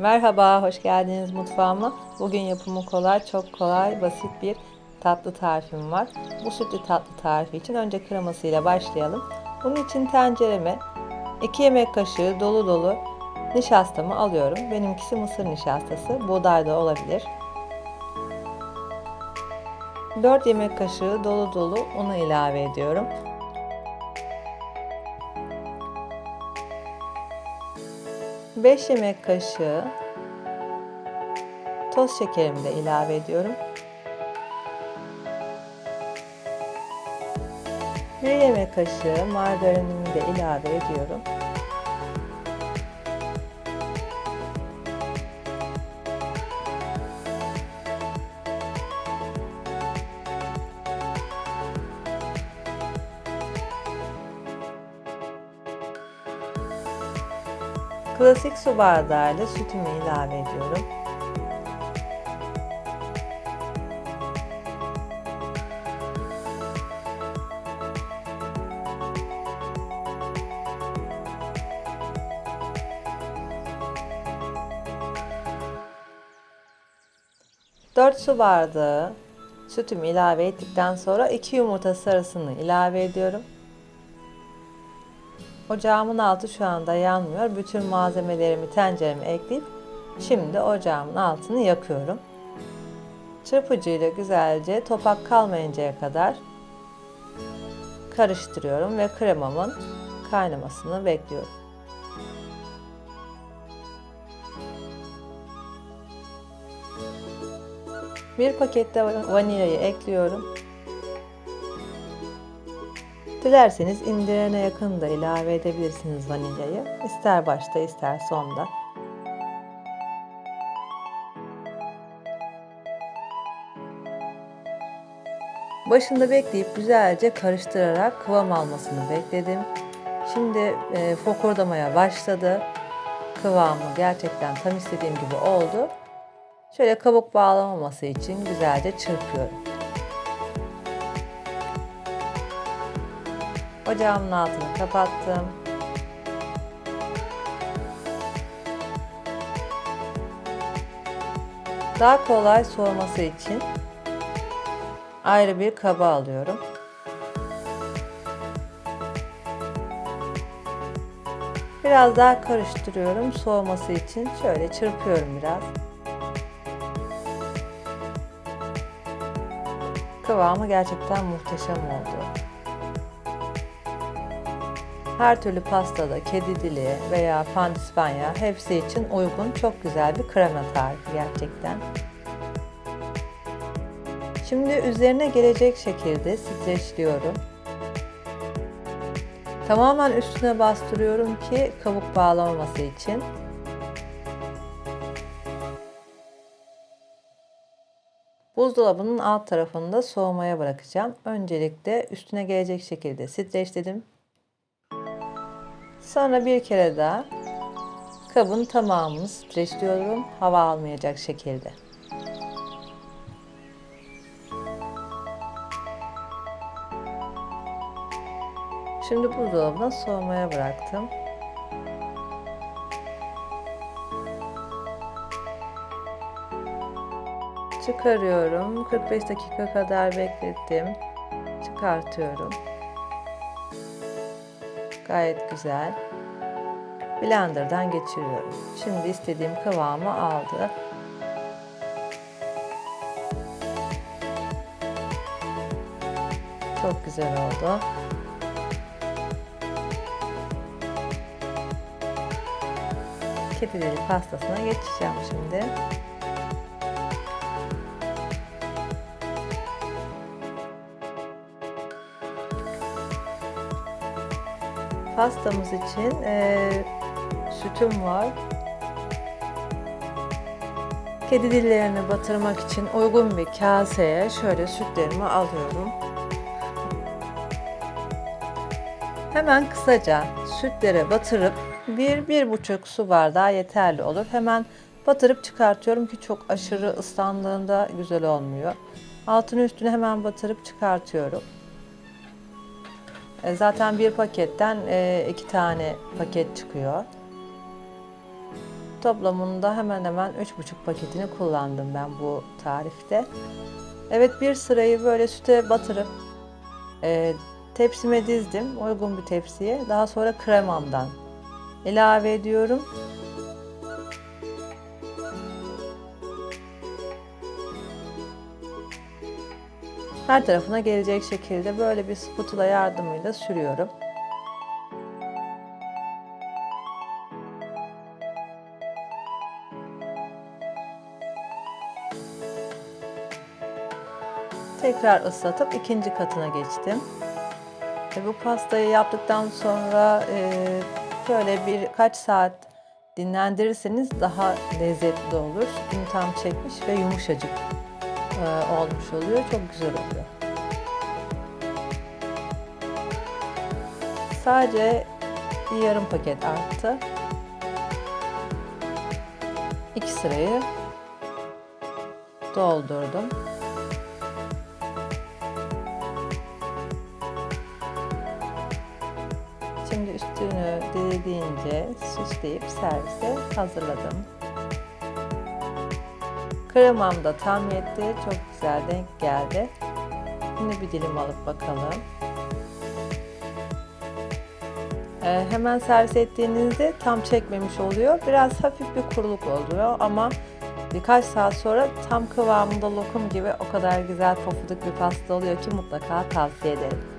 Merhaba, hoş geldiniz mutfağıma. Bugün yapımı kolay, çok kolay, basit bir tatlı tarifim var. Bu sütlü tatlı tarifi için önce kremasıyla başlayalım. Bunun için tencereme 2 yemek kaşığı dolu dolu nişastamı alıyorum. Benimkisi mısır nişastası, buğday da olabilir. 4 yemek kaşığı dolu dolu unu ilave ediyorum. Beş yemek kaşığı toz şekerimi de ilave ediyorum. 1 yemek kaşığı margarinimi de ilave ediyorum. Klasik su bardağıyla sütümü ilave ediyorum. Dört su bardağı sütümü ilave ettikten sonra iki yumurta sarısını ilave ediyorum. Ocağımın altı şu anda yanmıyor. Bütün malzemelerimi tencereme ekleyip şimdi ocağımın altını yakıyorum. Çırpıcıyla güzelce topak kalmayıncaya kadar karıştırıyorum ve kremamın kaynamasını bekliyorum. Bir pakette vanilyayı ekliyorum. Dilerseniz indirene yakın da ilave edebilirsiniz vanilyayı. İster başta ister sonda. Başında bekleyip güzelce karıştırarak kıvam almasını bekledim. Şimdi e, fokurdamaya başladı. Kıvamı gerçekten tam istediğim gibi oldu. Şöyle kabuk bağlamaması için güzelce çırpıyorum. Ocağımın altını kapattım. Daha kolay soğuması için ayrı bir kaba alıyorum. Biraz daha karıştırıyorum soğuması için. Şöyle çırpıyorum biraz. Kıvamı gerçekten muhteşem oldu. Her türlü pastada, kedi dili veya pandispanya hepsi için uygun çok güzel bir krema tarifi gerçekten. Şimdi üzerine gelecek şekilde streçliyorum. Tamamen üstüne bastırıyorum ki kabuk bağlamaması için. Buzdolabının alt tarafında soğumaya bırakacağım. Öncelikle üstüne gelecek şekilde streçledim. Sonra bir kere daha kabın tamamını streçliyorum hava almayacak şekilde. Şimdi buzdolabına soğumaya bıraktım. Çıkarıyorum. 45 dakika kadar beklettim. Çıkartıyorum. Gayet güzel. Blender'dan geçiriyorum. Şimdi istediğim kıvamı aldı. Çok güzel oldu. Kedileri pastasına geçeceğim şimdi. Pastamız için e, sütüm var. Kedi dillerini batırmak için uygun bir kaseye şöyle sütlerimi alıyorum. Hemen kısaca sütlere batırıp bir, bir buçuk su bardağı yeterli olur. Hemen batırıp çıkartıyorum ki çok aşırı ıslandığında güzel olmuyor. Altını üstüne hemen batırıp çıkartıyorum. E, Zaten bir paketten e, iki tane paket çıkıyor. Toplamında hemen hemen 3,5 paketini kullandım ben bu tarifte. Evet bir sırayı böyle süte batırıp e, tepsime dizdim. Uygun bir tepsiye. Daha sonra kremamdan ilave ediyorum. Her tarafına gelecek şekilde böyle bir spatula yardımıyla sürüyorum. Tekrar ıslatıp ikinci katına geçtim. E, bu pastayı yaptıktan sonra e, şöyle birkaç saat dinlendirirseniz daha lezzetli olur. Sütünü tam çekmiş ve yumuşacık olmuş oluyor. Çok güzel oluyor. Sadece yarım paket arttı. İki sırayı doldurdum. Şimdi üstünü dilediğince süsleyip servise hazırladım. Kremam da tam yetti. Çok güzel denk geldi. Şimdi bir dilim alıp bakalım. Ee, hemen servis ettiğinizde tam çekmemiş oluyor. Biraz hafif bir kuruluk oluyor ama birkaç saat sonra tam kıvamında lokum gibi o kadar güzel pofuduk bir pasta oluyor ki mutlaka tavsiye ederim.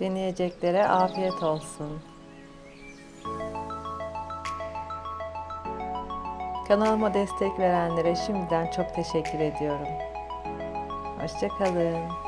Deneyeceklere afiyet olsun. Kanalıma destek verenlere şimdiden çok teşekkür ediyorum. Hoşçakalın.